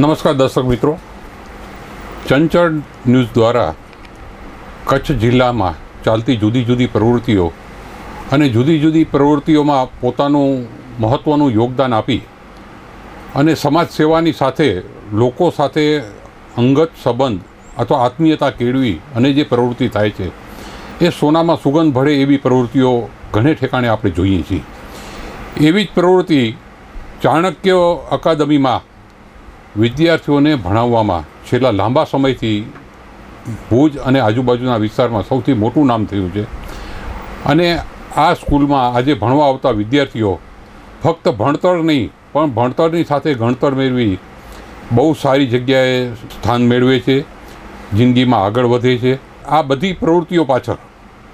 નમસ્કાર દર્શક મિત્રો. ચંચળ ન્યૂઝ દ્વારા કચ્છ જિલ્લામાં ચાલતી જુદી જુદી પ્રવૃત્તિઓ અને જુદી જુદી પ્રવૃત્તિઓમાં પોતાનું મહત્ત્વનું યોગદાન આપી અને સમાજ સેવાની સાથે, લોકો સાથે અંગત સંબંધ અથવા આત્મીયતા કેળવી અને જે પ્રવૃત્તિ થાય છે, એ સોનામાં સુગંધ ભળે એવી પ્રવૃત્તિઓ ઘણે ઠેકાણે આપણે જોઈએ છીએ. એવી જ પ્રવૃત્તિ ચાણક્ય અકાદમીમાં વિદ્યાર્થીઓને ભણાવવામાં છેલ્લા લાંબા સમયથી ભુજ અને આજુબાજુના વિસ્તારમાં સૌથી મોટું નામ થયું છે. અને આ સ્કૂલમાં આજે ભણવા આવતા વિદ્યાર્થીઓ ફક્ત ભણતર નહીં, પણ ભણતરની સાથે ગણતર મેળવી બહુ સારી જગ્યાએ સ્થાન મેળવે છે, જિંદગીમાં આગળ વધે છે. આ બધી પ્રવૃત્તિઓ પાછળ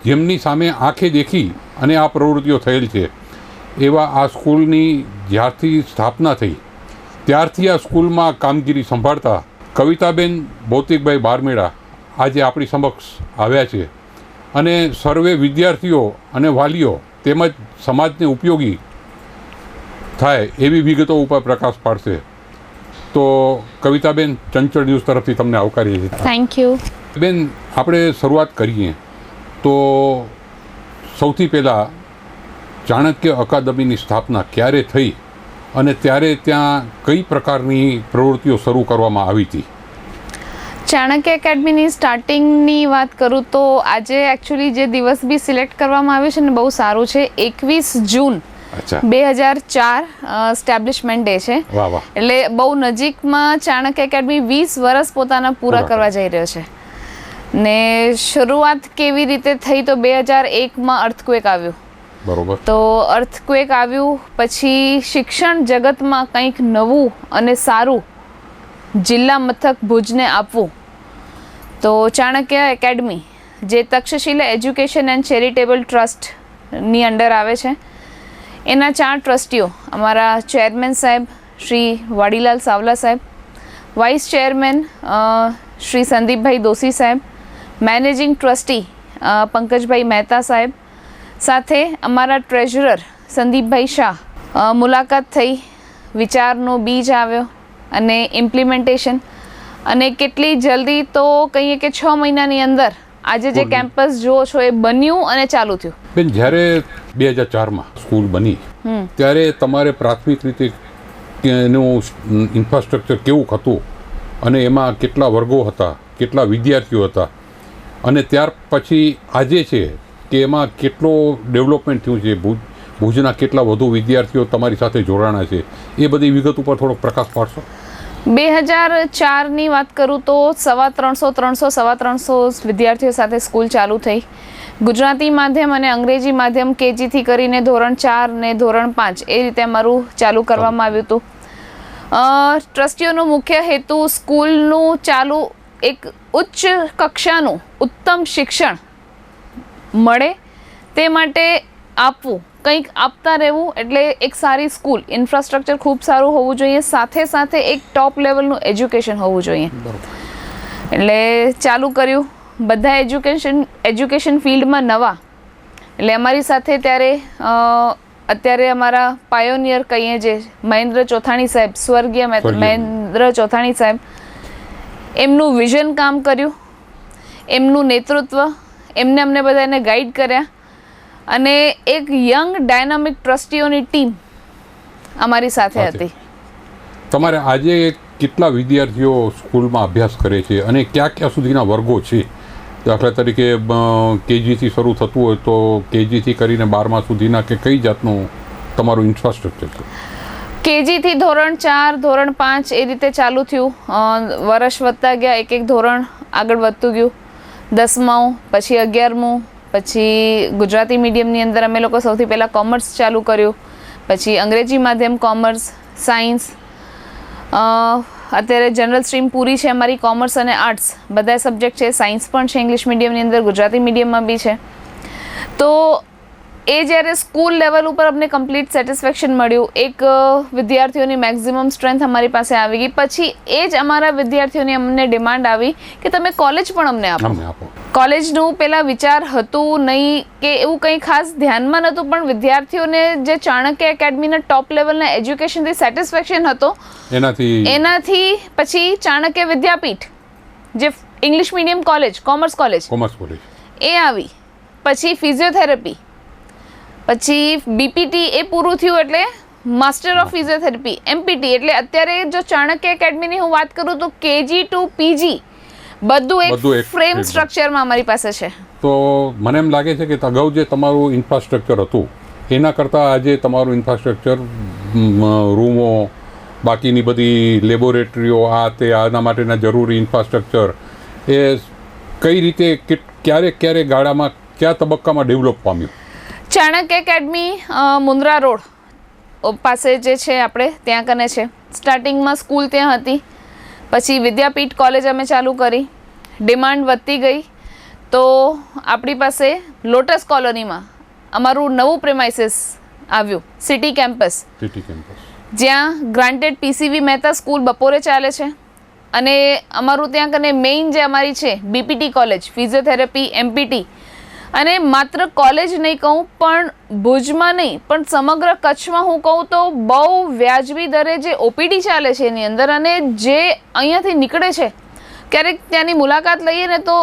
જેમની સામે આંખે દેખી અને આ પ્રવૃત્તિઓ થયેલ છે, એવા આ સ્કૂલની જ્યારથી સ્થાપના થઈ ત્યારથી આ સ્કૂલમાં કામગીરી સંભાળતા કવિતાબેન ભૌતિકભાઈ બારમેડા આજે આપણી સમક્ષ આવ્યા છે. અને સર્વે વિદ્યાર્થીઓ અને વાલીઓ તેમજ સમાજને ઉપયોગી થાય એવી વિગતો ઉપર પ્રકાશ પાડશે. તો કવિતાબેન ચંચળ ન્યૂઝ તરફથી તમને આવકારીએ છીએ. થેન્ક યુ બેન આપણે શરૂઆત કરીએ. તો સૌથી પહેલાં ચાણક્ય અકાદમીની સ્થાપના ક્યારે થઈ? અને ત્યારે ત્યાં કઈ પ્રકારની પ્રવૃત્તિઓ શરૂ કરવામાં આવી હતી? ચાણક્ય એકેડમીની સ્ટાર્ટિંગની વાત કરું તો આજે એકચ્યુઅલી જે દિવસ બી સિલેક્ટ કરવામાં આવ્યો છે ને બહુ સારું છે. એકવીસ જૂન બે હજાર ચાર સ્ટેબ્લિશમેન્ટ ડે છે. એટલે બહુ નજીકમાં ચાણક્ય એકેડમી વીસ વર્ષ પોતાના પૂરા પૂરા કરવા જઈ રહ્યો છે. ને શરૂઆત કેવી રીતે થઈ તો બે હજાર એકમાં અર્થક્વેક આવ્યું. બરોબર. તો અર્થક્વેક આવ્યું, પછી શિક્ષણ જગતમાં કંઈક નવું અને સારું જિલ્લા મથક ભુજને આપવું. તો ચાણક્ય એકેડમી, જે તક્ષશિલા એજ્યુકેશન એન્ડ ચેરિટેબલ ટ્રસ્ટની અંડર આવે છે. એના ચાર ટ્રસ્ટીઓ, અમારા ચેરમેન સાહેબ શ્રી વાડીલાલ સાવલા સાહેબ, વાઇસ ચેરમેન શ્રી સંદીપભાઈ દોશી સાહેબ, મેનેજિંગ ટ્રસ્ટી પંકજભાઈ મહેતા સાહેબ સાથે અમારા ટ્રેઝરર સંદીપભાઈ શાહ મુલાકાત થઈ વિચારનો બીજ આવ્યો અને ઇમ્પ્લિમેન્ટેશન અને કેટલી જલ્દી તો કહીએ કે છ મહિનાની અંદર આજે જે કેમ્પસ જુઓ છો એ બન્યું અને ચાલુ થયું. બેન જ્યારે બે હજાર ચારમાં સ્કૂલ બની ત્યારે તમારે પ્રાથમિક રીતે એનું ઇન્ફ્રાસ્ટ્રક્ચર કેવું હતું અને એમાં કેટલા વર્ગો હતા કેટલા વિદ્યાર્થીઓ હતા અને ત્યાર પછી આજે છે કે એમાં કેટલો ડેવલપમેન્ટ થયું છે? ભુજ, ભુજના કેટલા વધુ વિદ્યાર્થીઓ તમારી સાથે જોડાણા છે? એ બધી વિગત ઉપર થોડોક પ્રકાશ પાડશો? બે હજાર ચારની વાત કરું તો સવા ત્રણસો ત્રણસો, સવા ત્રણસો વિદ્યાર્થીઓ સાથે સ્કૂલ ચાલુ થઈ. ગુજરાતી માધ્યમ અને અંગ્રેજી માધ્યમ કેજીથી કરીને ધોરણ ચાર ને ધોરણ પાંચ એ રીતે અમારું ચાલુ કરવામાં આવ્યું હતું. ટ્રસ્ટીઓનો મુખ્ય હેતુ સ્કૂલનું ચાલુ એક ઉચ્ચ કક્ષાનું ઉત્તમ શિક્ષણ મળે તે માટે આપવું કંઈક આપતા રહેવું એટલે એક સારી સ્કૂલ ઇન્ફ્રાસ્ટ્રક્ચર ખૂબ સારું હોવું જોઈએ સાથે સાથે એક ટોપ લેવલનું એજ્યુકેશન હોવું જોઈએ. એટલે ચાલુ કર્યું. બધા એજ્યુકેશન એજ્યુકેશન ફિલ્ડમાં નવા. એટલે અમારી સાથે ત્યારે અત્યારે અમારા પાયોનિયર કહીએ જે મહેન્દ્ર ચોથાણી સાહેબ સ્વર્ગીય મહે- સ્વર્ગીય. મહેન્દ્ર ચોથાણી સાહેબ એમનું વિઝન કામ કર્યું. એમનું નેતૃત્વ એમને અમને બધાને ગાઈડ કર્યા. અને એક યંગ ડાયનામિક ટ્રસ્ટીઓની ટીમ અમારી સાથે. હતી. તમારે આજે કેટલા વિદ્યાર્થીઓ સ્કૂલમાં અભ્યાસ કરે છે અને ક્યાં ક્યાં સુધીના વર્ગો છે? દાખલા તરીકે કેજીથી શરૂ થતું હોય તો કેજીથી કરીને બારમા સુધીના કે કઈ જાતનું તમારું ઇન્ફ્રાસ્ટ્રક્ચર છે? કેજીથી ધોરણ ચાર ધોરણ પાંચ એ રીતે ચાલુ થયું. વર્ષ વધતા ગયા એક એક ધોરણ આગળ વધતું ગયું. દસમાઉં પછી અગિયારમું, પછી ગુજરાતી મીડિયમની અંદર અમે લોકો સૌથી પહેલાં કોમર્સ ચાલુ કર્યું. પછી અંગ્રેજી માધ્યમ કોમર્સ, સાયન્સ અત્યારે જનરલ સ્ટ્રીમ પૂરી છે અમારી કોમર્સ અને આર્ટ્સ. બધા સબ્જેક્ટ છે, સાયન્સ પણ છે, ઇંગ્લિશ મીડિયમની અંદર, ગુજરાતી મીડિયમમાં બી છે. તો એ જ્યારે સ્કૂલ લેવલ ઉપર અમને કમ્પ્લીટ સેટિસ્ફેક્શન મળ્યું એક વિદ્યાર્થીઓની મેક્ઝિમમ સ્ટ્રેન્થ અમારી પાસે આવી ગઈ. પછી એ જ અમારા વિદ્યાર્થીઓની અમને ડિમાન્ડ આવી કે તમે કોલેજ પણ અમને આપો. કોલેજનું પેલા વિચાર હતું નહીં કે એવું કંઈ ખાસ ધ્યાનમાં નહોતું પણ વિદ્યાર્થીઓને જે ચાણક્ય એકેડમીના ટોપ લેવલના એજ્યુકેશનથી સેટિસ્ફેક્શન હતો એનાથી એનાથી પછી ચાણક્ય વિદ્યાપીઠ જે English medium college commerce college commerce college. એ આવી. પછી ફિઝિયોથેરાપી પછી બીપીટી એ પૂરું થયું એટલે માસ્ટર ઓફ ફિઝિયોથેરાપી એમપીટી એટલે અત્યારે જો ચાણક્ય એકેડમીની હું વાત કરું તો કેજી ટુ પીજી બધું એક ફ્રેમ સ્ટ્રક્ચરમાં અમારી પાસે છે. તો મને એમ લાગે છે કે અગાઉ જે તમારું ઇન્ફ્રાસ્ટ્રક્ચર હતું એના કરતાં આજે તમારું ઇન્ફ્રાસ્ટ્રક્ચર રૂમો બાકીની બધી લેબોરેટરીઓ આ તે આના માટેના જરૂરી ઇન્ફ્રાસ્ટ્રક્ચર એ કઈ રીતે ક્યારેક ક્યારે ક્યારે ગાળામાં કયા તબક્કામાં ડેવલપ પામ્યું? ચાણક્ય એકેડમી મુન્દ્રા રોડ પાસે જે છે આપણે ત્યાં કને છે. સ્ટાર્ટિંગમાં સ્કૂલ ત્યાં હતી. પછી વિદ્યાપીઠ કોલેજ અમે ચાલુ કરી. ડિમાન્ડ વધતી ગઈ. તો આપણી પાસે લોટસ કોલોનીમાં અમારું નવું પ્રેમાઇસીસ આવ્યું સિટી કેમ્પસ. City campus. જ્યાં ગ્રાન્ટેડ પીસીવી મહેતા સ્કૂલ બપોરે ચાલે છે. અને અમારું ત્યાં કને મેઇન જે અમારી છે બીપીટી કોલેજ ફિઝિયોથેરાપી એમપીટી અને માત્ર કોલેજ નહીં કહું, પણ ભુજમાં નહીં, પણ સમગ્ર કચ્છમાં હું કહું તો બહુ વ્યાજબી દરે જે ઓપીડી ચાલે છે એની અંદર અને જે અહીંયાથી નીકળે છે, ક્યારેક ત્યાંની મુલાકાત લઈએ ને તો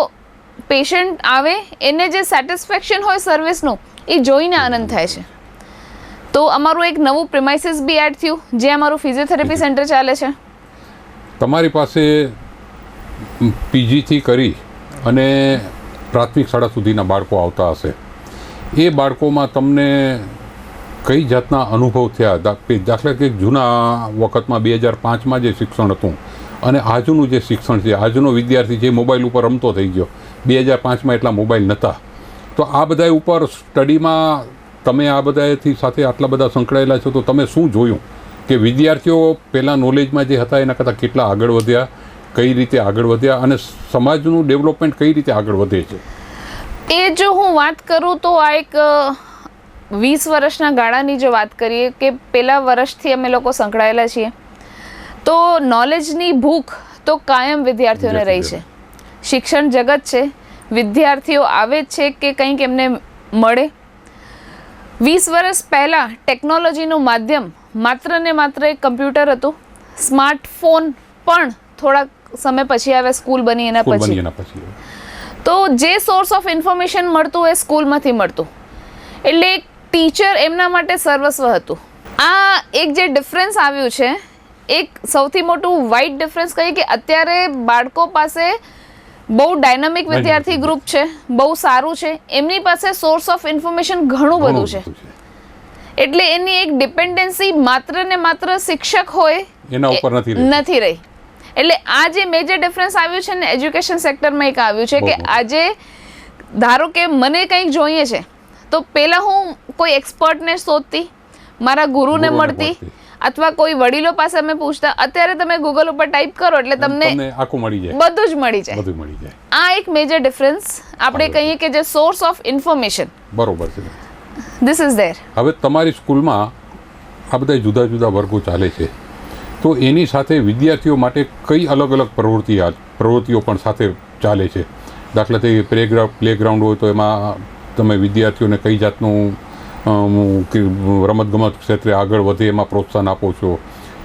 પેશન્ટ આવે, એને જે સેટિસ્ફેક્શન હોય સર્વિસનું એ જોઈને આનંદ થાય છે. તો અમારું એક નવું પ્રિમાઇસીસ બી એડ થયું, જે અમારું ફિઝિયોથેરાપી સેન્ટર ચાલે છે. તમારી પાસે પીજીથી કરી અને પ્રાથમિક શાળા સુધીના બાળકો આવતા હશે. એ બાળકોમાં તમને કઈ જાતના અનુભવ થયા? દાખલા કે જૂના વખતમાં બે હજાર પાંચમાં જે શિક્ષણ હતું અને આજનું જે શિક્ષણ છે, આજનો વિદ્યાર્થી જે મોબાઈલ ઉપર રમતો થઈ ગયો, બે હજાર પાંચમાં એટલા મોબાઈલ નહોતા તો આ બધા ઉપર સ્ટડીમાં તમે આ બધાથી સાથે આટલા બધા સંકળાયેલા છો, તો તમે શું જોયું? કે વિદ્યાર્થીઓ પહેલાં નોલેજમાં જે હતા, એના કરતાં કેટલા આગળ વધ્યા? કઈ રીતે આગળ વધ્યા અને સમાજનું ડેવલપમેન્ટ કઈ રીતે આગળ વધે છે? એ જો હું વાત કરું તો આ એક વીસ વર્ષના ગાળાની જો વાત કરીએ કે પહેલાં વર્ષથી અમે લોકો સંકળાયેલા છીએ તો નોલેજની ભૂખ તો કાયમ વિદ્યાર્થીઓને રહી છે. શિક્ષણ જગત છે. વિદ્યાર્થીઓ આવે જ છે કે કંઈક એમને મળે. વીસ વર્ષ પહેલાં ટેકનોલોજીનું માધ્યમ માત્ર ને માત્ર એક કમ્પ્યુટર હતું. સ્માર્ટફોન પણ થોડાક સમય પછી આવે સ્કૂલ બની એના પછી. એના પછી તો જે સોર્સ ઓફ ઇન્ફોર્મેશન મળતું એ સ્કૂલમાંથી મળતું. એટલે એક ટીચર એમના માટે સર્વસ્વ હતું. આ એક જે ડિફરન્સ આવ્યું છે એક સૌથી મોટું વાઇટ ડિફરન્સ કહીએ કે અત્યારે બાળકો પાસે બહુ ડાયનામિક વિદ્યાર્થી ગ્રુપ છે બહુ સારું છે એમની પાસે સોર્સ ઓફ ઇન્ફોર્મેશન ઘણું બધું છે. એટલે એની એક ડિપેન્ડન્સી માત્ર ને માત્ર શિક્ષક હોય એના ઉપર. નથી રહી. એટલે આ જે મેજર ડિફરન્સ આવ્યું છે ને એજ્યુકેશન સેક્ટરમાં એક આવ્યું છે કે આજે ધારો કે મને કંઈક જોઈએ છે તો પહેલાં હું કોઈ એક્સપર્ટને શોધતી મારા ગુરુને મળતી. અથવા કોઈ વડીલો પાસે અમે પૂછતા અત્યારે તમે ગૂગલ ઉપર ટાઈપ કરો એટલે તમને તમને આખું મળી જાય. બધું જ મળી જાય. બધું મળી જાય. આ એક મેજર ડિફરન્સ આપણે કહીએ કે જે સોર્સ ઓફ ઇન્ફોર્મેશન બરોબર છે. ધીસ ઇઝ ધેર હવે તમારી સ્કૂલમાં આ બધા જુદા જુદા વર્ગો ચાલે છે. તો એની સાથે વિદ્યાર્થીઓ માટે કઈ અલગ અલગ પ્રવૃત્તિ પ્રવૃત્તિઓ પણ સાથે ચાલે છે? દાખલા તરીકે પ્લેગ્રાઉન્ડ પ્લેગ્રાઉન્ડ હોય તો એમાં તમે વિદ્યાર્થીઓને કઈ જાતનું રમતગમત ક્ષેત્રે આગળ વધે એમાં પ્રોત્સાહન આપો છો?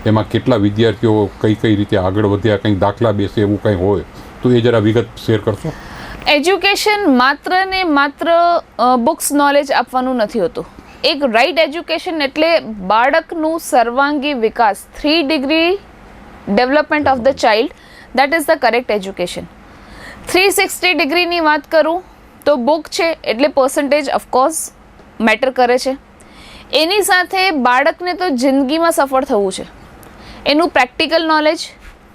એમાં કેટલા વિદ્યાર્થીઓ કઈ કઈ રીતે આગળ વધ્યા કંઈક દાખલા બેસે એવું કંઈ હોય? તો એ જરા વિગત શેર કરશો? એજ્યુકેશન માત્ર ને માત્ર બુક્સ નોલેજ આપવાનું નથી હોતું. એક રાઈટ એજ્યુકેશન એટલે બાળકનું સર્વાંગી વિકાસ. Three degree development of the child that is the correct education three sixty ડિગ્રીની વાત કરું, તો બુક છે, એટલે પર્સન્ટેજ ઓફકોર્સ મેટર કરે છે. એની સાથે બાળકને તો જિંદગીમાં સફળ થવું છે. એનું પ્રેક્ટિકલ નોલેજ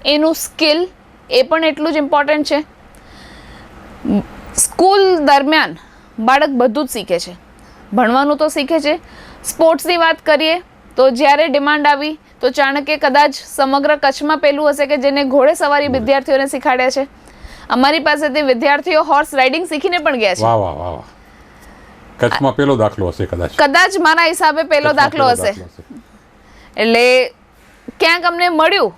એનું સ્કિલ એ પણ એટલું જ ઇમ્પોર્ટન્ટ છે. સ્કૂલ દરમિયાન બાળક બધું જ શીખે છે. ભણવાનું તો શીખે છે. સ્પોર્ટ્સની વાત કરીએ તો જ્યારે ડિમાન્ડ આવી તો ચાણક્ય કદાચ સમગ્ર કચ્છમાં પેલું હશે કે જેને ઘોડે સવારી વિદ્યાર્થીઓને શીખાડ્યા છે. અમારી પાસેથી વિદ્યાર્થીઓ હોર્સ રાઇડિંગ શીખીને પણ ગયા છે. વાહ વાહ વાહ વાહ. કચ્છમાં પહેલો દાખલો હશે કદાચ. કદાચ મારા હિસાબે પહેલો દાખલો હશે. એટલે ક્યાંક અમને મળ્યું.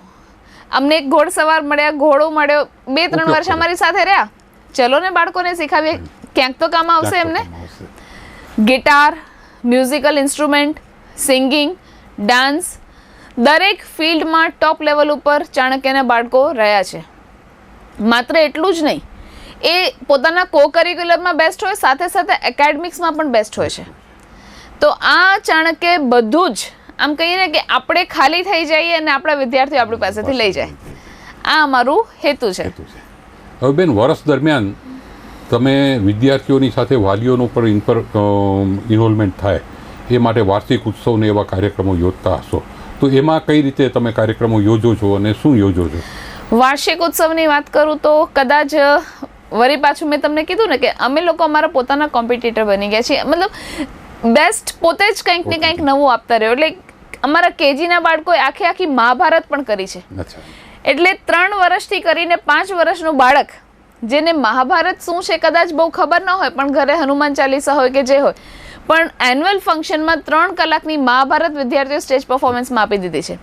અમને એક ઘોડસવાર મળ્યા ઘોડો મળ્યો. બે ત્રણ વર્ષ અમારી સાથે રહ્યા. ચલો ને બાળકોને શીખાવીએ. ક્યાંક તો કામ આવશે એમને. Guitar musical instrument singing dance દરેક ફિલ્ડમાં ટોપ લેવલ ઉપર ચાણક્યના બાળકો રહ્યા છે. માત્ર એટલું જ નહીં, એ પોતાના કો કરિક્યુલરમાં બેસ્ટ હોય, સાથે સાથે એકેડમિક્સમાં પણ બેસ્ટ હોય છે. તો આ ચાણક્ય બધું જ, આમ કહીએ ને કે આપણે ખાલી થઈ જઈએ અને આપણા વિદ્યાર્થીઓ આપણી પાસેથી લઈ જાય. આ અમારું હેતુ છે. હવે બેન, વર્ષ દરમિયાન તમે વિદ્યાર્થીઓની સાથે વાલીઓનું પણ ઇન્ટર ઇન્વોલ્વમેન્ટ થાય એ માટે વાર્ષિક ઉત્સવને એવા કાર્યક્રમો યોજતા હશો. તો એમાં કઈ રીતે તમે કાર્યક્રમો યોજો છો અને શું યોજો છો? વાર્ષિક ઉત્સવની વાત કરું તો કદાચ વરી પાછું મેં તમને કીધું ને કે અમે લોકો અમારા પોતાના કોમ્પિટિટર બની ગયા છીએ. મતલબ બેસ્ટ પોતે જ કંઈક ને કંઈક નવું આપતા રહ્યો. એટલે અમારા કેજીના બાળકોએ આખી આખી મહાભારત પણ કરી છે. એટલે ત્રણ વર્ષથી કરીને પાંચ વર્ષનું બાળક જેને મહાભારત શું છે કદાચ બહુ ખબર ન હોય પણ ઘરે હનુમાન ચાલીસા હોય કે જે હોય. પણ એન્યુઅલ ફંક્શનમાં ત્રણ કલાકની મહાભારત વિદ્યાર્થીઓ સ્ટેજ પરફોર્મન્સમાં આપી દીધી છે.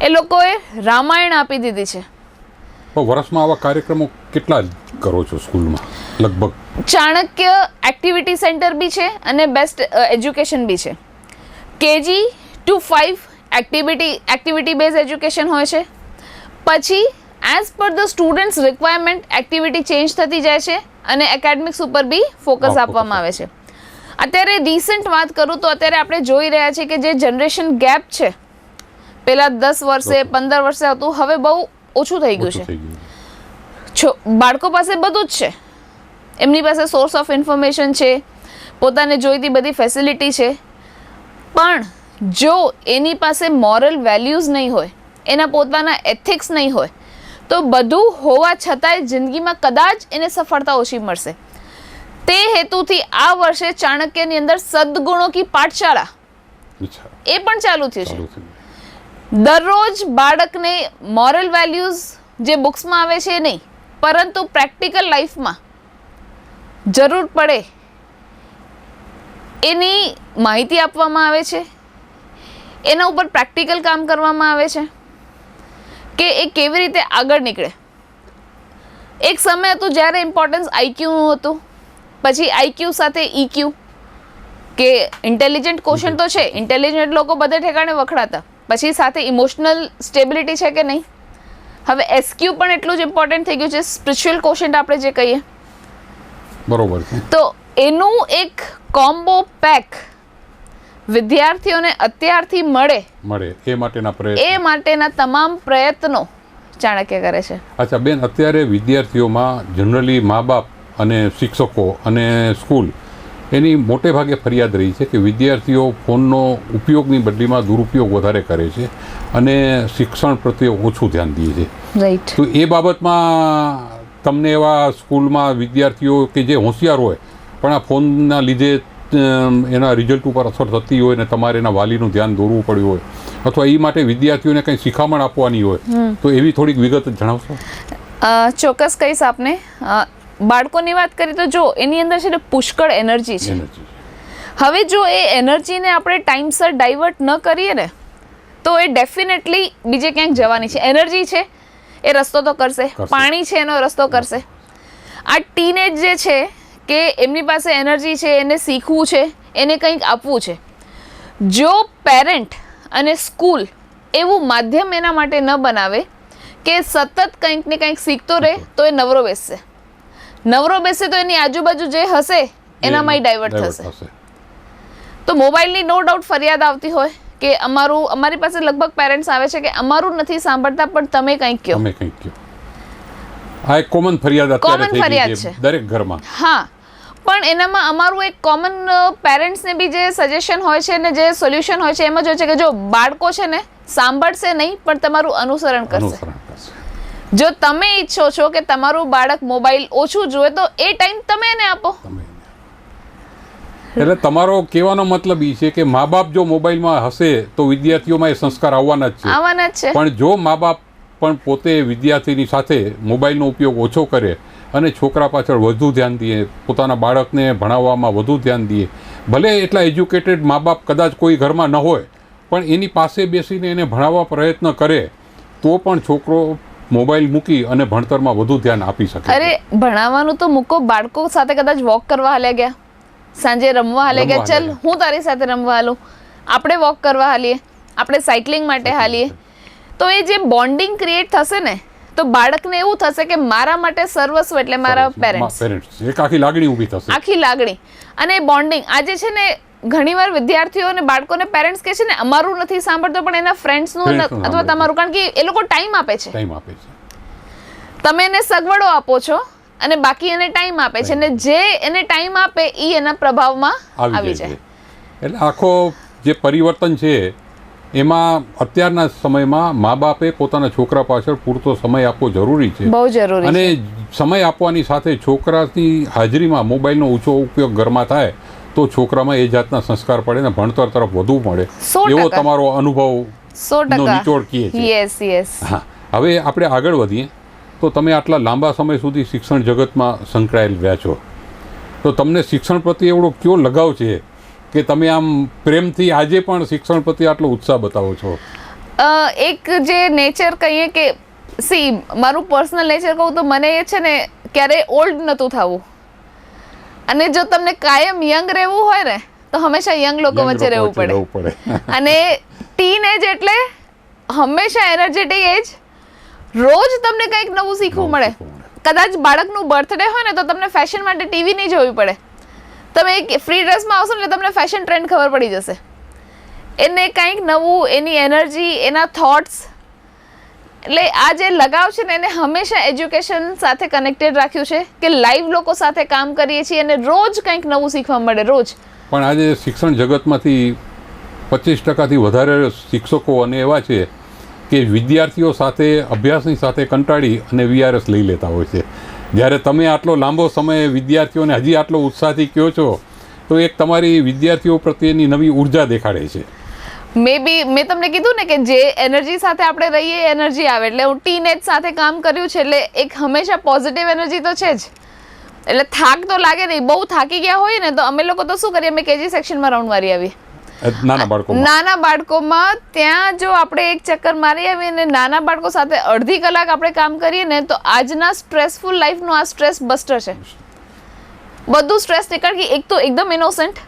એ લોકોએ રામાયણ આપી દીધી છે. વર્ષમાં આવા કાર્યક્રમો કેટલા કરો છો સ્કૂલમાં? લગભગ? ચાણક્ય એક્ટિવિટી સેન્ટર બી છે અને બેસ્ટ એજ્યુકેશન બી છે. KG to five activity activity base education હોય છે. પછી as per the students requirement activity change થતી જાય છે અને એકેડમિક્સ ઉપર બી ફોકસ આપવામાં આવે છે. અત્યારે રિસન્ટ વાત કરું તો અત્યારે આપણે જોઈ રહ્યા છીએ કે જે જનરેશન ગેપ છે પહેલાં દસ વર્ષે પંદર વર્ષે હતું હવે બહુ ઓછું થઈ ગયું છે. છો બાળકો પાસે બધું જ છે. એમની પાસે સોર્સ ઓફ ઇન્ફોર્મેશન છે પોતાને જોઈતી બધી ફેસિલિટી છે. પણ જો એની પાસે મોરલ વેલ્યુઝ નહીં હોય એના પોતાના એથિક્સ નહીં હોય તો બધું હોવા છતાંય જિંદગીમાં કદાચ એને સફળતા ઓછી મળશે. તે હેતુથી આ વર્ષે ચાણક્યની અંદર સદગુણો કી પાઠશાળા એ પણ ચાલુ થયું છે. દરરોજ બાળકને મોરલ વેલ્યુઝ જે બુક્સમાં આવે છે એ નહીં પરંતુ પ્રેક્ટિકલ લાઈફમાં જરૂર પડે એની માહિતી આપવામાં આવે છે. એના ઉપર પ્રેક્ટિકલ કામ કરવામાં આવે છે. કે એ કેવી રીતે આગળ નીકળે? એક સમય હતું જ્યારે ઇમ્પોર્ટન્સ આઈક્યુનું હતું. પછી આઈક્યુ સાથે ઇક્યુ કે ઇન્ટેલિજન્ટ ક્વેશ્ચન તો છે ઇન્ટેલિજન્ટ લોકો બધે ઠેકાણે વખડાતા પછી સાથે ઇમોશનલ સ્ટેબિલિટી છે કે નહીં? હવે એસક્યુ પણ એટલું જ ઇમ્પોર્ટન્ટ થઈ ગયું છે સ્પિરિચ્યુઅલ ક્વેશ્ચન આપણે જે કહીએ. બરોબર તો એનું એક કોમ્બો પેક વિદ્યાર્થીઓને અત્યારથી મળે મળે એ માટેના પ્રયત્ન. એ માટેના તમામ પ્રયત્નો ચાણક્ય કરે છે. અચ્છા બેન અત્યારે વિદ્યાર્થીઓમાં જનરલી મા બાપ અને શિક્ષકો અને સ્કૂલ એની મોટે ભાગે ફરિયાદ રહી છે કે વિદ્યાર્થીઓ ફોનનો ઉપયોગની બદલીમાં દુરુપયોગ વધારે કરે છે અને શિક્ષણ પ્રત્યે ઓછું ધ્યાન દે છે. રાઈટ તો એ બાબતમાં તમને એવા સ્કૂલમાં વિદ્યાર્થીઓ કે જે હોશિયાર હોય પણ આ ફોનના લીધે એના રિઝલ્ટ ઉપર અસર થતી હોય ને તમારે એના વાલીનું ધ્યાન દોરવું પડ્યું હોય અથવા એ માટે વિદ્યાર્થીઓને કંઈ શિખામણ આપવાની હોય તો એવી થોડીક વિગત જણાવશો? ચોક્કસ કહીશ આપને. બાળકોની વાત કરીએ તો જો એની અંદર છે ને પુષ્કળ એનર્જી છે. હવે જો એ એનર્જીને આપણે ટાઈમસર ડાયવર્ટ ન કરીએ ને તો એ ડેફિનેટલી બીજે ક્યાંક જવાની છે. એનર્જી છે એ રસ્તો તો કરશે. કરશે. પાણી છે એનો રસ્તો કરશે. આ ટીનેજ જે છે કે એમની પાસે એનર્જી છે એને શીખવું છે એને કંઈક આપવું છે. જો પેરેન્ટ અને સ્કૂલ એવું માધ્યમ એના માટે ન બનાવે કે સતત કંઈક ને કંઈક શીખતો રહે તો એ નવરો બેસશે. નવરો બેસશે તો એની આજુબાજુ જે હશે એનામાંય ડાયવર્ટ થશે. તો મોબાઈલની નો ડાઉટ ફરિયાદ આવતી હોય કે અમારું અમારી પાસે લગભગ પેરેન્ટ્સ આવે છે કે અમારું નથી સાંભળતા પણ તમે કંઈક કહો. તમે કંઈક કહો. આ એક કોમન ફરિયાદ અત્યારે થઈ ગઈ છે. દરેક ઘરમાં. હા. પણ એનામાં અમારું એક કોમન પેરેન્ટ્સને બી જે સજેશન હોય છે ને જે સોલ્યુશન હોય છે એમ જ હોય છે કે જો બાળકો છે ને સાંભળશે નહીં પણ તમારું અનુસરણ કરશે. જો તમે ઈચ્છો છો કે તમારું બાળક મોબાઈલ ઓછું જોવે તો એ ટાઈમ તમે એને આપો. એટલે તમારો કહેવાનો મતલબ એ છે કે મા બાપ જો મોબાઈલમાં હશે તો વિદ્યાર્થીઓમાં એ સંસ્કાર આવવાના જ છે. આવવાના જ છે. પણ જો મા બાપ પણ પોતે વિદ્યાર્થીની સાથે મોબાઈલનો ઉપયોગ ઓછો કરે અને છોકરા પાછળ વધુ ધ્યાન દઈએ પોતાના બાળકને ભણાવવામાં વધુ ધ્યાન દઈએ. ભલે એટલા એજ્યુકેટેડ મા બાપ કદાચ કોઈ ઘરમાં ન હોય પણ એની પાસે બેસીને એને ભણાવવા પ્રયત્ન કરે તો પણ છોકરો મોબાઈલ મૂકી અને ભણતરમાં વધુ ધ્યાન આપી શકે. અરે ભણાવવાનું તો મૂકો. બાળકો સાથે કદાચ વોક કરવા હાલ્યા ગયા. સાંજે રમવા હાલ્યા ગયા. ચાલ હું તારી સાથે રમવા હાલું. આપણે વોક કરવા હાલીએ. આપણે સાયકલિંગ માટે હાલીએ. તો એ જે બોન્ડિંગ ક્રિએટ થશે ને તો બાળકને એવું થશે કે મારા માટે સર્વસ્વ એટલે મારા પેરેન્ટ્સ એક આખી લાગણી ઊભી થશે. આખી લાગણી. અને બોન્ડિંગ આજે છે ને ઘણીવાર વિદ્યાર્થીઓ અને બાળકોને પેરેન્ટ્સ કહે છે ને અમારું નથી સાંભળતો પણ એના ફ્રેન્ડ્સનું અથવા તમારું કારણ કે એ લોકો ટાઈમ આપે છે. ટાઈમ આપે છે. તમે એને સગવડો આપો છો અને બાકી એને ટાઈમ આપે છે. અને જે એને ટાઈમ આપે એ એના પ્રભાવમાં આવી જાય એટલે આખો જે પરિવર્તન છે એમાં અત્યારના સમયમાં મા બાપે પોતાના છોકરા પાછળ પૂરતો સમય આપવો જરૂરી છે. બહુ જરૂરી અને સમય આપવાની સાથે છોકરાની હાજરીમાં મોબાઈલનો ઊંચો ઉપયોગ ઘરમાં થાય તો છોકરામાં એ જાતના સંસ્કાર પડે ને ભણતર તરફ વધુ મળે. એવો તમારો અનુભવ નિચોડ કીએ યસ યસ હા. હવે આપણે આગળ વધીએ. તો તમે આટલા લાંબા સમય સુધી શિક્ષણ જગતમાં સંકળાયેલ રહ્યા છો. તો તમને શિક્ષણ પ્રત્યે એવડો કયો લગાવ છે? કે તમે આમ પ્રેમથી આજે પણ શિક્ષણ પ્રત્યે આટલો ઉત્સાહ બતાવો છો? એક જે નેચર કહીએ કે સી મારું પર્સનલ નેચર કહું તો મને એ છે ને ક્યારેય ઓલ્ડ નહોતું થવું. અને જો તમને કાયમ યંગ રહેવું હોય ને તો હંમેશા યંગ લોકો વચ્ચે રહેવું પડે. અને ટીન એજ એટલે હંમેશા એનર્જેટિક એજ રોજ તમને કંઈક નવું શીખવું મળે. કદાચ બાળકનું બર્થડે હોય ને તો તમને ફેશન માટે ટીવી નહીં જોવી પડે. તમે ફ્રી ડ્રેસમાં આવશો એટલે તમને ફેશન ટ્રેન્ડ ખબર પડી જશે. એને કંઈક નવું, એની એનર્જી એના થોટ્સ એટલે આ જે લગાવ છે ને, એને હંમેશા એજ્યુકેશન સાથે કનેક્ટેડ રાખ્યું છે કે લાઈવ લોકો સાથે કામ કરીએ છીએ અને રોજ કંઈક નવું શીખવા મળે, રોજ. પણ આજે શિક્ષણ જગતમાંથી પચીસ ટકાથી વધારે શિક્ષકો અને એવા છે કે વિદ્યાર્થીઓ સાથે, અભ્યાસની સાથે કંટાળી અને વીઆરએસ લઈ લેતા હોય છે. જ્યારે તમે આટલો લાંબો સમય વિદ્યાર્થીઓને હજી આટલો ઉત્સાહથી કહો છો, તો એક તમારી વિદ્યાર્થીઓ પ્રત્યેની નવી ઊર્જા દેખાડે છે. મે બી મેં તમને કીધું ને કે જે એનર્જી સાથે આપણે રહીએ, એનર્જી આવે. એટલે હું ટીનેજ સાથે કામ કર્યું છે, એટલે એક હંમેશા પોઝિટિવ એનર્જી તો છે જ. એટલે થાક તો લાગે નહીં. બહુ થાકી ગયા હોય ને, તો અમે લોકો તો શું કરીએ? અમે કેજી સેક્શનમાં રાઉન્ડ મારી આવીએ. નાના બાળકો નાના બાળકોમાં ત્યાં જો આપણે એક ચક્કર મારી આવીએ અને નાના બાળકો સાથે અડધી કલાક આપણે કામ કરીએ ને તો આજના સ્ટ્રેસફુલ લાઈફનું આ સ્ટ્રેસ બસ્ટર છે. બધું સ્ટ્રેસ નીકળ કે એક તો એકદમ ઇનોસેન્ટ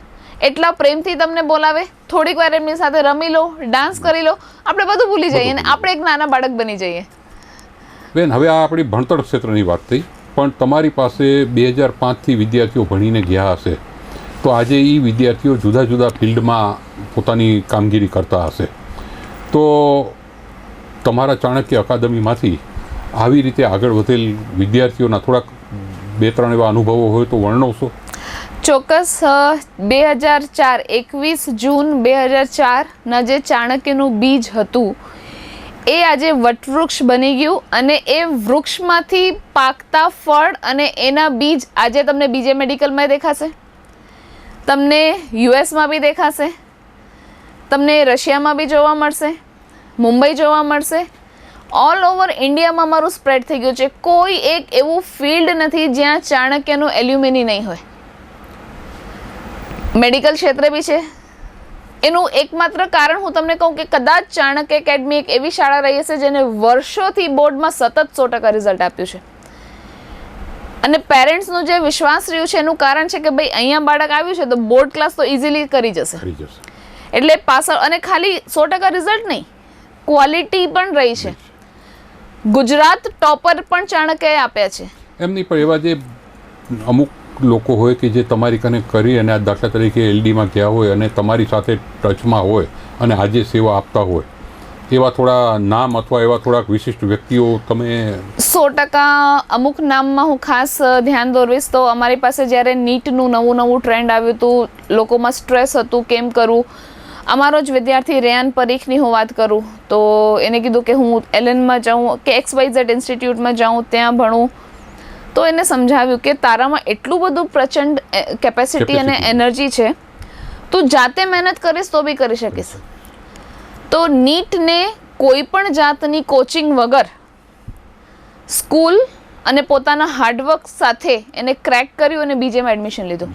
એટલા પ્રેમથી તમને બોલાવે. થોડીક વાર એમની સાથે રમી લો ડાન્સ કરી લો. આપણે બધું ભૂલી જઈએ અને આપણે એક નાના બાળક બની જઈએ. બેન હવે આ આપણી ભણતર ક્ષેત્રની વાત થઈ પણ તમારી પાસે બે હજાર પાંચથી વિદ્યાર્થીઓ ભણીને ગયા હશે. તો આજે એ વિદ્યાર્થીઓ જુદા જુદા ફિલ્ડમાં પોતાની કામગીરી કરતા હશે. તો તમારા ચાણક્ય અકાદમીમાંથી આવી રીતે આગળ વધેલ વિદ્યાર્થીઓના થોડાક બે ત્રણ એવા અનુભવો હોય તો વર્ણવશો? ચોક્કસ બે હજાર ચાર, એકવીસ જૂન બે હજાર ચારના જે ચાણક્યનું બીજ હતું, એ આજે વટવૃક્ષ બની ગયું અને એ વૃક્ષમાંથી પાકતા ફળ અને એના બીજ આજે તમને બીજે મેડિકલમાં દેખાશે. તમને યુએસમાં બી દેખાશે. તમને રશિયામાં બી જોવા મળશે. મુંબઈ જોવા મળશે. ઓલ ઓવર ઇન્ડિયામાં મારું સ્પ્રેડ થઈ ગયું છે. કોઈ એક એવું ફિલ્ડ નથી જ્યાં ચાણક્યનું એલ્યુમિની નહીં હોય. મેડિકલ ક્ષેત્રે બી છે. એનું એકમાત્ર કારણ હું તમને કહું કે કદાચ ચાણક્ય એકેડમી એક એવી શાળા રહી હશે જેને વર્ષોથી બોર્ડમાં સતત સો ટકા રિઝલ્ટ આપ્યું છે. અને પેરેન્ટ્સનું જે વિશ્વાસ રહ્યું છે એનું કારણ છે કે ભાઈ અહીંયા બાળક આવ્યું છે તો બોર્ડ ક્લાસ તો ઇઝીલી કરી જશે. એટલે પાછળ અને ખાલી સો ટકા રિઝલ્ટ નહીં ક્વોલિટી પણ રહી છે. ગુજરાત ટોપર પણ ચાણક્યએ આપ્યા છે. એમની પણ એવા જે અમુક લોકો હોય કે જે તમારી કને કરી અને આ દાખલા તરીકે એલડીમાં ગયા હોય અને તમારી સાથે ટચમાં હોય અને આજે સેવા આપતા હોય એવા થોડા નામ અથવા એવા થોડાક વિશિષ્ટ વ્યક્તિઓ તમે સો ટકા અમુક નામમાં હું ખાસ ધ્યાન દોરવીશ તો અમારી પાસે જ્યારે નીટનું નવું નવું ટ્રેન્ડ આવ્યું હતું લોકોમાં સ્ટ્રેસ હતું કેમ કરવું અમારો જ વિદ્યાર્થી રેયાન પરીખની હું વાત કરું તો એને કીધું કે હું એલએનમાં જાઉં કે એક્સ વાય ઝેડ ઇન્સ્ટિટ્યૂટમાં જાઉં ત્યાં ભણું. તો એને સમજાવ્યું કે તારામાં એટલું બધું પ્રચંડ કેપેસિટી અને એનર્જી છે તું જાતે મહેનત કરીશ તો બી કરી શકીશ. તો નીટને કોઈ પણ જાતની કોચિંગ વગર સ્કૂલ અને પોતાના હાર્ડવર્ક સાથે એને ક્રેક કર્યું અને બીજેમાં એડમિશન લીધું.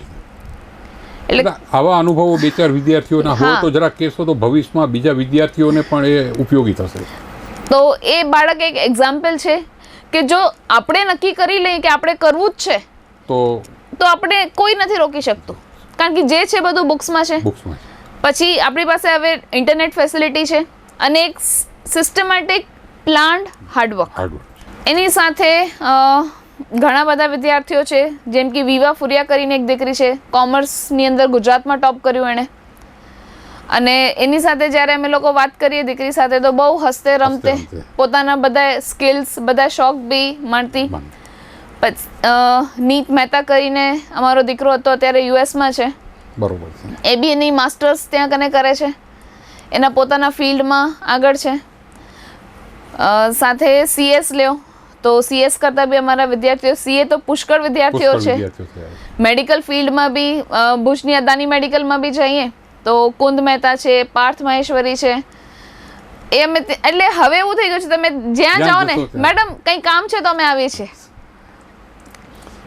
એટલે આવા અનુભવો બે ચાર વિદ્યાર્થીઓના હોય તો જરા કેસો તો ભવિષ્યમાં બીજા વિદ્યાર્થીઓને પણ એ ઉપયોગી થશે. તો એ બાળક એક એક્ઝામ્પલ છે કે જો આપણે નક્કી કરી લઈએ કે આપણે કરવું જ છે તો તો આપણે કોઈ નથી રોકી શકતું. કારણ કે જે છે બધું બુક્સમાં છે. બુક્સમાં પછી આપણી પાસે હવે ઇન્ટરનેટ ફેસિલિટી છે અને એક સિસ્ટમેટિક પ્લાન્ડ હાર્ડવર્ક એની સાથે ઘણા બધા વિદ્યાર્થીઓ છે જેમ કે વિવા ફુરિયા કરીને એક દીકરી છે કોમર્સની અંદર ગુજરાતમાં ટોપ કર્યું એણે. અને એની સાથે જ્યારે અમે લોકો વાત કરીએ દીકરી સાથે તો બહુ હસતે રમતે. પોતાના બધા સ્કિલ્સ બધા શોખ બી માણતી પછી નીત મહેતા કરીને અમારો દીકરો હતો અત્યારે યુએસમાં છે. બરોબર છે. એ બી એની માસ્ટર્સ ત્યાં કને કરે છે? એના પોતાના ફિલ્ડમાં આગળ છે. સાથે સીએસ લ્યો. તો સીએસ કરતાં બી અમારા વિદ્યાર્થીઓ સીએ તો પુષ્કળ વિદ્યાર્થીઓ છે. મેડિકલ ફિલ્ડમાં બી ભુજની અદાની મેડિકલમાં બી જઈએ. તો કુંદ મહેતા છે પાર્થ મહેશ્વરી છે. એ અમે એટલે હવે એવું થઈ ગયું છે તમે જ્યાં જ્યાં જાઓ ને મેડમ કંઈ કામ છે તો અમે આવીએ છીએ.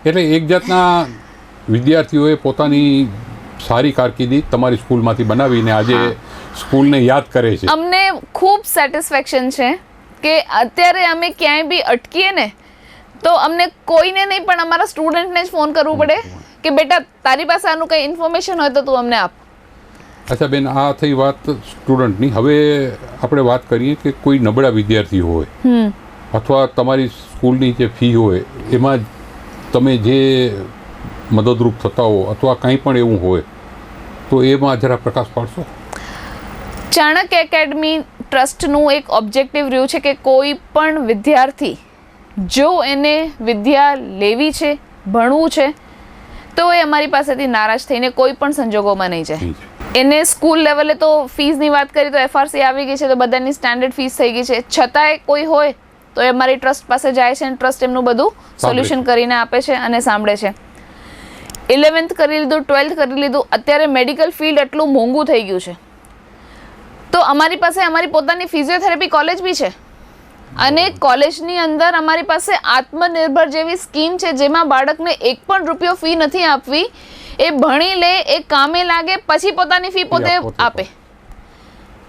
એટલે એક જાતના વિદ્યાર્થીઓએ પોતાની સારી કારકિર્દી તમારી સ્કૂલમાંથી બનાવીને આજે સ્કૂલને યાદ કરે છે. અમને ખૂબ સેટિસ્ફેક્શન છે કે અત્યારે અમે ક્યાંય બી અટકીએ ને તો અમને કોઈને નહીં પણ અમારા સ્ટુડન્ટને જ ફોન કરવું પડે કે બેટા તારી પાસે આનું કંઈ ઇન્ફોર્મેશન હોય તો તું અમને આપ. અચ્છા બેન આ થઈ વાત સ્ટુડન્ટની. હવે આપણે વાત કરીએ કે કોઈ નબળા વિદ્યાર્થી હોય હમ. અથવા તમારી સ્કૂલની જે ફી હોય એમાં તમે જે મદદરૂપ થતા હો અથવા કંઈ પણ એવું હોય તો એમાં જરા પ્રકાશ પાડશો? ચાણક્ય એકેડમી ટ્રસ્ટનું એક ઓબ્જેક્ટિવ રહ્યું છે કે કોઈ પણ વિદ્યાર્થી જો એને વિદ્યા લેવી છે ભણવું છે તો એ અમારી પાસેથી નારાજ થઈને કોઈ પણ સંજોગોમાં નહીં જાય. એને સ્કૂલ લેવલે તો ફીસની વાત કરીએ તો એફઆરસી આવી ગઈ છે તો બધાની સ્ટાન્ડર્ડ ફીસ થઈ ગઈ છે. છતાંય કોઈ હોય તો એ અમારી ટ્રસ્ટ પાસે જાય છે અને ટ્રસ્ટ એમનું બધું સોલ્યુશન કરીને આપે છે અને સાંભળે છે. ઇલેવન્થ કરી લીધું ટ્વેલ્થ કરી લીધું અત્યારે મેડિકલ ફિલ્ડ એટલું મોંઘું થઈ ગયું છે. તો અમારી પાસે અમારી પોતાની ફિઝિયોથેરાપી કોલેજ બી છે. અને કોલેજની અંદર અમારી પાસે આત્મનિર્ભર જેવી સ્કીમ છે જેમાં બાળકને એક પણ રૂપિયો ફી નથી આપવી. એ ભણી લે એ કામે લાગે પછી પોતાની ફી પોતે પોતે આપે.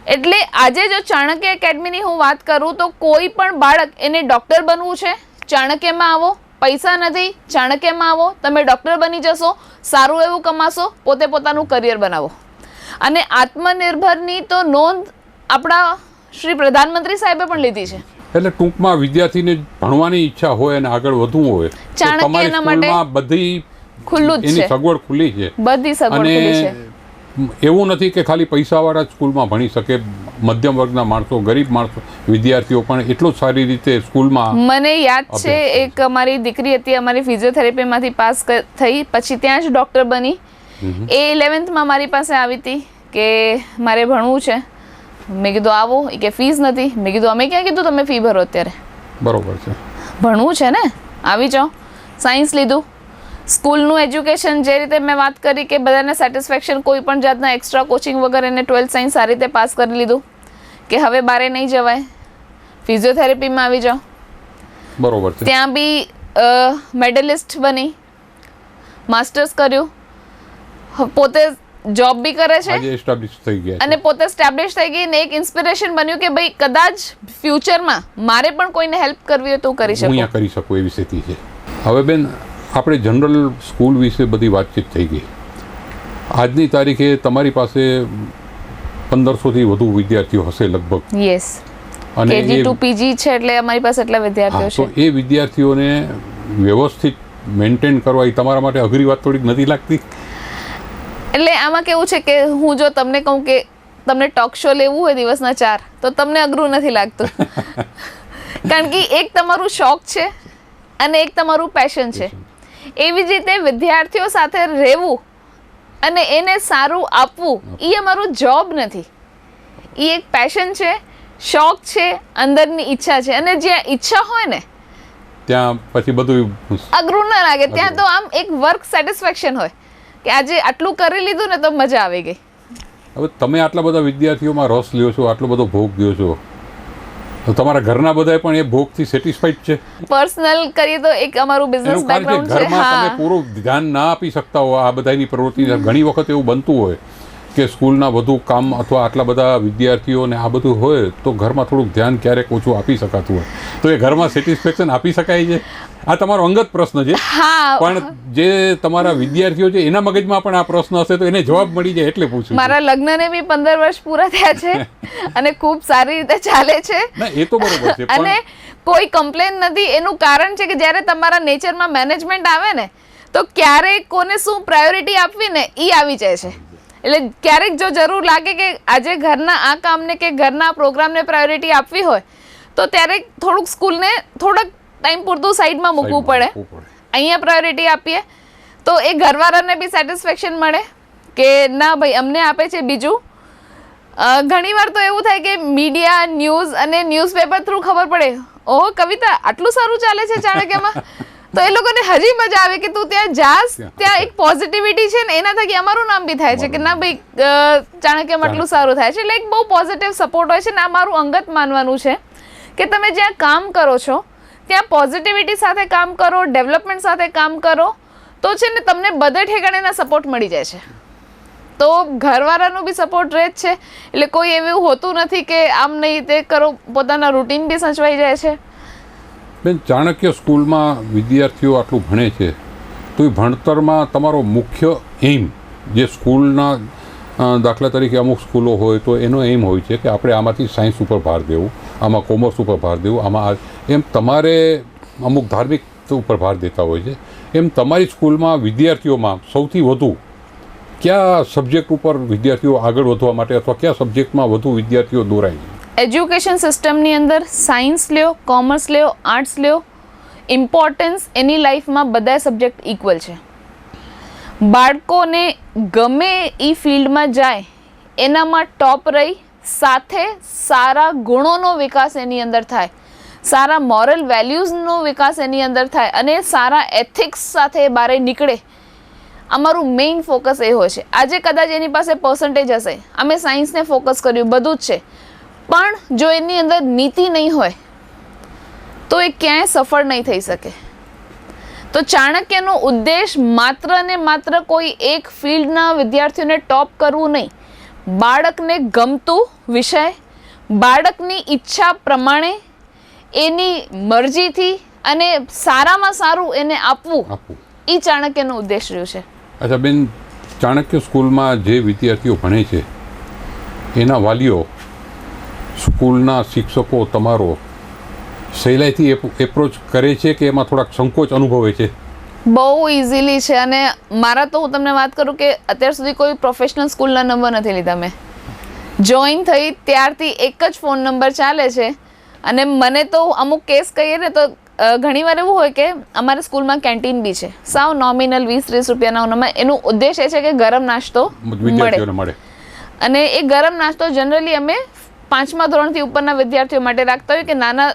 એટલે આજે જો ચાણક્ય એકેડમીની હું વાત કરું તો કોઈ પણ બાળક એને ડૉક્ટર બનવું છે ચાણક્યમાં આવો પૈસા નથી ચાણક્યમાં આવો? તમે ડૉક્ટર બની જશો સારું એવું કમાશો પોતે પોતાનું કરિયર બનાવો. અને આત્મનિર્ભરની તો નોંધ આપણા શ્રી પ્રધાનમંત્રી સાહેબે પણ લીધી છે. એટલે ટૂંકમાં વિદ્યાર્થીને ભણવાની ઈચ્છા હોય અને આગળ વધવું હોય ચાણક્યના ચાણક્ય માટે બધી ખુલ્લું એની સગવડ ખુલ્લી છે. બધી સગવડ ખુલ્લી છે. એવું નથી કે ખાલી પૈસાવાળા જ સ્કૂલમાં ભણી શકે. મધ્યમ વર્ગના માણસો ગરીબ માણસો વિદ્યાર્થીઓ પણ એટલું જ સારી રીતે સ્કૂલમાં મને યાદ છે એક અમારી દીકરી હતી અમારી ફિઝિયોથેરાપીમાંથી પાસ થઈ પછી ત્યાં જ ડૉક્ટર બની. એ ઇલેવન્થમાં મારી પાસે આવી હતી કે મારે ભણવું છે. મેં કીધું આવો એ કે ફીસ નથી. મેં કીધું અમે ક્યાં કીધું તમે ફી ભરો અત્યારે? બરોબર છે. ભણવું છે ને? આવી જાઓ. સાયન્સ લીધું. સ્કૂલનું એજ્યુકેશન જે રીતે મેં વાત કરી કે બધાને સેટિસ્ફેક્શન કોઈ પણ જાતના એક્સ્ટ્રા કોચિંગ વગર એને ટ્વેલ્થ સાયન્સ સારી રીતે પાસ કરી લીધું કે હવે બારે નહીં જવાય. ફિઝિયોથેરાપીમાં આવી જાઓ. બરોબર ત્યાં બી મેડલિસ્ટ બની. માસ્ટર્સ કર્યું. પોતે જોબ બી કરે છે એસ્ટાબ્લિશ થઈ ગયા અને પોતે સ્ટેબ્લિશ થઈ ગઈ ને એક ઇન્સ્પિરેશન બન્યું કે ભાઈ કદાચ ફ્યુચરમાં મારે પણ કોઈને હેલ્પ કરવી હોય તો કરી શકું. કરી શકું એવી સ્થિતિ છે. હવે બેન આપણે જનરલ સ્કૂલ વિશે બધી વાતચીત થઈ ગઈ. આજની તારીખે તમારી પાસે પંદરસોથી વધુ વિદ્યાર્થીઓ હશે લગભગ. યસ અને કેજી ટુ પીજી છે એટલે અમારી પાસે એટલા વિદ્યાર્થીઓ વિદ્યાર્થીઓ તો છે એ વિદ્યાર્થીઓને વ્યવસ્થિત મેન્ટેન કરવા એ તમારા માટે અઘરી વાત થોડીક નથી લાગતી? એટલે આમાં કેવું છે કે હું જો તમને કહું કે તમને ટોક શો લેવું હોય દિવસના ચાર તો તમને અઘરું નથી લાગતું. કારણ કે એક તમારું શોખ છે અને એક તમારું પેશન છે. એવી જ રીતે વિદ્યાર્થીઓ સાથે રહેવું અને એને સારું આપવું એ અમારું જોબ નથી. એ એક પેશન છે શોખ છે અંદરની ઈચ્છા છે. અને જ્યાં ઈચ્છા હોય ને ત્યાં પછી બધું અઘરું ના લાગે. ત્યાં તો આમ એક વર્ક સેટિસ્ફેક્શન હોય કે આજે આટલું કરી લીધું ને તો મજા આવી ગઈ. હવે તમે આટલા બધા વિદ્યાર્થીઓમાં રસ લ્યો છો આટલો બધો ભોગ ગયો છો. તો તમારા ઘરના બધા પણ એ ભોગથી સેટિસ્ફાઈડ છે? પર્સનલ કરીએ તો એક અમારું બિઝનેસ બેકગ્રાઉન્ડ છે છે. ઘરમાં તમે પૂરું ધ્યાન ના આપી શકતા હો આ બધાની પ્રવૃત્તિ ઘણી વખત એવું બનતું હોય કે સ્કૂલના વધુ કામ અથવા આટલા બધા વિદ્યાર્થીઓને આ બધું હોય તો ઘરમાં થોડુંક ધ્યાન ક્યારેક ઓછું આપી શકાતું હોય. તો એ ઘરમાં સેટિસ્ફેક્શન આપી શકાય છે? આ તમારો અંગત પ્રશ્ન છે. પણ જે તમારા વિદ્યાર્થીઓ છે એના મગજમાં પણ આ પ્રશ્ન હશે તો એને જવાબ મળી જાય એટલે પૂછું. મારા લગ્નને બી પંદર વર્ષ પૂરા થયા છે અને ખૂબ સારી રીતે ચાલે છે. એ તો બરોબર છે અને કોઈ કમ્પ્લેન નથી એનું કારણ છે કે જ્યારે તમારા નેચરમાં મેનેજમેન્ટ આવે ને તો ક્યારેક કોને શું પ્રાયોરિટી આપવી ને એ આવી જાય છે. એટલે ક્યારેક જો જરૂર લાગે કે આજે ઘરના આ કામને કે ઘરના પ્રોગ્રામને પ્રાયોરિટી આપવી હોય તો ત્યારે થોડુંક સ્કૂલને થોડાક ટાઈમ પૂરતું સાઈડમાં મૂકવું પડે. અહીંયા પ્રાયોરિટી આપીએ. તો એ ઘરવાળાને બી સેટિસ્ફેક્શન મળે કે ના ભાઈ અમને આપે છે બીજું. ઘણીવાર તો એવું થાય કે મીડિયા ન્યૂઝ અને ન્યૂઝપેપર થ્રુ ખબર પડે. ઓહો કવિતા આટલું સારું ચાલે છે ચાણક્યમાં? તો એ લોકોને હજી મજા આવે કે તું ત્યાં જાસ ત્યાં એક પોઝિટિવિટી છે ને એના થકી અમારું નામ બી થાય છે કે ના ભાઈ ચાણક્યમાં આટલું સારું થાય છે. એટલે એક બહુ પોઝિટિવ સપોર્ટ હોય છે ને આ મારું અંગત માનવાનું છે કે તમે જ્યાં કામ કરો છો ત્યાં પોઝિટિવિટી સાથે કામ કરો ડેવલપમેન્ટ સાથે કામ કરો, તો છે ને તમને બધે ઠેકાણેના સપોર્ટ મળી જાય છે. તો ઘરવાળાનો બી સપોર્ટ રહે જ છે. એટલે કોઈ એવું હોતું નથી કે આમ નહીં તે કરો, પોતાના રૂટીન બી સચવાઈ જાય છે. બેન, ચાણક્ય સ્કૂલમાં વિદ્યાર્થીઓ આટલું ભણે છે, તો એ ભણતરમાં તમારો મુખ્ય એઇમ જે સ્કૂલના દાખલા તરીકે અમુક સ્કૂલો હોય તો એનો એઇમ હોય છે કે આપણે આમાંથી સાયન્સ ઉપર ભાર દેવું. આમાં કોમર્સ ઉપર ભાર દેવું, આમાં એમ તમારે અમુક ધાર્મિક ઉપર ભાર દેતા હોય છે. એમ તમારી સ્કૂલમાં વિદ્યાર્થીઓમાં સૌથી વધુ કયા સબ્જેક્ટ ઉપર વિદ્યાર્થીઓ આગળ વધવા માટે અથવા કયા સબ્જેક્ટમાં વધુ વિદ્યાર્થીઓ દોરાય એજ્યુકેશન સિસ્ટમની અંદર સાયન્સ લ્યો કોમર્સ લ્યો આર્ટ્સ લ્યો ઇમ્પોર્ટન્સ એની લાઈફમાં બધા સબ્જેક્ટ ઇક્વલ છે. બાળકોને ગમે એ ફિલ્ડમાં જાય, એનામાં ટોપ રહી સાથે સારા ગુણોનો વિકાસ એની અંદર થાય. સારા મોરલ વેલ્યુઝનો વિકાસ એની અંદર થાય અને સારા એથિક્સ સાથે એ નીકળે. અમારું મેઇન ફોકસ એ હોય છે. આજે કદાચ એની પાસે પર્સન્ટેજ હશે. અમે સાયન્સને ફોકસ કર્યું, બધું જ છે. પણ જો એની અંદર નીતિ નહીં હોય, તો એ ક્યાંય સફળ નહીં થઈ શકે. તો ચાણક્યનો ઉદ્દેશ માત્ર ને માત્ર કોઈ એક ફિલ્ડના વિદ્યાર્થીઓને ટોપ કરવું નહીં. બાળકને ગમતું વિષય બાળકની ઈચ્છા પ્રમાણે એની મરજીથી અને સારામાં સારું એને આપવું એ ચાણક્યનો ઉદ્દેશ રહ્યો છે. અચ્છા બેન ચાણક્ય સ્કૂલમાં જે વિદ્યાર્થીઓ ભણે છે એના વાલીઓ સ્કૂલના શિક્ષકો તમારો સહેલાઈથી એપ્રોચ કરે છે કે એમાં થોડાક સંકોચ અનુભવે છે? બહુ ઇઝીલી છે અને મારા તો હું તમને વાત કરું કે અત્યાર સુધી કોઈ પ્રોફેશનલ સ્કૂલના નંબર નથી લીધા મેં. જોઈન થઈ ત્યારથી એક જ ફોન નંબર ચાલે છે અને મને તો અમુક કેસ કહીએ ને તો ઘણીવાર એવું હોય કે અમારે સ્કૂલમાં કેન્ટીન બી છે. સાવ નોમિનલ વીસ ત્રીસ રૂપિયાના ઓનામાં એનું ઉદ્દેશ એ છે કે ગરમ નાસ્તો મળે. અને એ ગરમ નાસ્તો જનરલી અમે પાંચમા ધોરણથી ઉપરના વિદ્યાર્થીઓ માટે રાખતા હોય કે નાના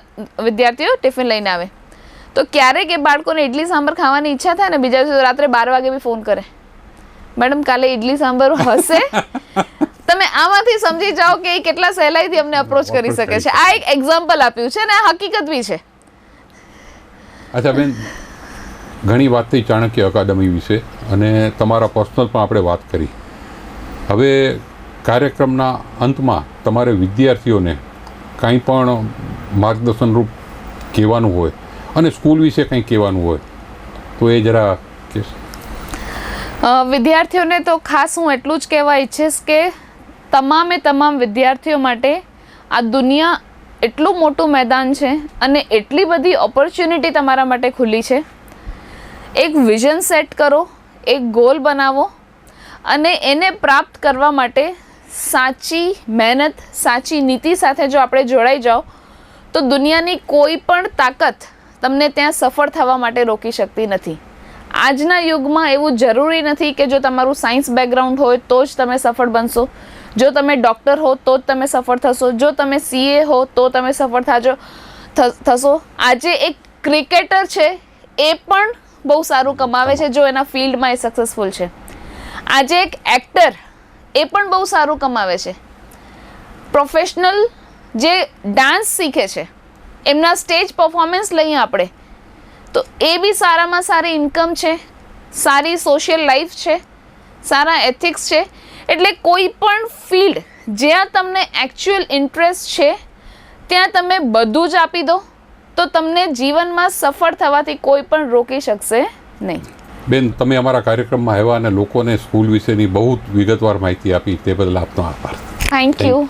વિદ્યાર્થીઓ ટિફિન લઈને આવે. તો ક્યારેક એ બાળકોને ઇડલી સાંભર ખાવાની ઈચ્છા થાય ને બીજા દિવસે રાત્રે બાર વાગે બી ફોન કરે. મેડમ કાલે ઇડલી સાંભર હશે? તમે આમાંથી સમજી જાઓ કે એ કેટલા સહેલાઈથી અમને અપ્રોચ કરી શકે છે. આ એક એક્ઝામ્પલ આપ્યું છે અને આ હકીકત બી છે. અચ્છા બેન ઘણી વાત થઈ ચાણક્ય અકાદમી વિશે અને તમારા પર્સનલ પણ આપણે વાત કરી. હવે કાર્યક્રમના અંતમાં તમારે વિદ્યાર્થીઓને કાંઈ પણ માર્ગદર્શન રૂપ કહેવાનું હોય અને સ્કૂલ વિશે કંઈ કહેવાનું હોય? તો એ જરા વિદ્યાર્થીઓને તો ખાસ હું એટલું જ કહેવા ઈચ્છીશ કે તમામે તમામ વિદ્યાર્થીઓ માટે આ દુનિયા એટલું મોટું મેદાન છે અને એટલી બધી ઓપોર્ચ્યુનિટી તમારા માટે ખુલ્લી છે. એક વિઝન સેટ કરો, એક ગોલ બનાવો અને એને પ્રાપ્ત કરવા માટે સાચી મહેનત, સાચી નીતિ સાથે જો આપણે જોડાઈ જાઓ, તો દુનિયાની કોઈ પણ તાકાત તમને ત્યાં સફળ થવા માટે રોકી શકતી નથી. આજના યુગમાં એવું જરૂરી નથી કે જો તમારું સાયન્સ બેકગ્રાઉન્ડ હોય તો જ તમે સફળ બનશો. જો તમે ડૉક્ટર હો તો જ તમે સફળ થશો. જો તમે સીએ હો તો તમે સફળ થાજો થશો. આજે એક ક્રિકેટર છે, એ પણ બહુ સારું કમાવે છે, જો એના ફિલ્ડમાં એ સક્સેસફુલ છે. આજે એક એક્ટર એ પણ બહુ સારું કમાવે છે. પ્રોફેશનલ જે ડાન્સ શીખે છે એમના સ્ટેજ પરફોર્મન્સ લઈએ આપણે. તો એ બી સારામાં સારી ઇન્કમ છે સારી સોશિયલ લાઈફ છે સારા એથિક્સ છે. એટલે કોઈ પણ ફિલ્ડ જ્યાં તમને એકચ્યુઅલ ઇન્ટરેસ્ટ છે ત્યાં તમે બધું જ આપી દો તો તમને જીવનમાં સફળ થવાથી કોઈ પણ રોકી શકશે નહીં. બેન તમે અમારા કાર્યક્રમમાં આવ્યા અને લોકોને સ્કૂલ વિશેની બહુ વિગતવાર માહિતી આપી તે બદલ આપનો આભાર. Thank you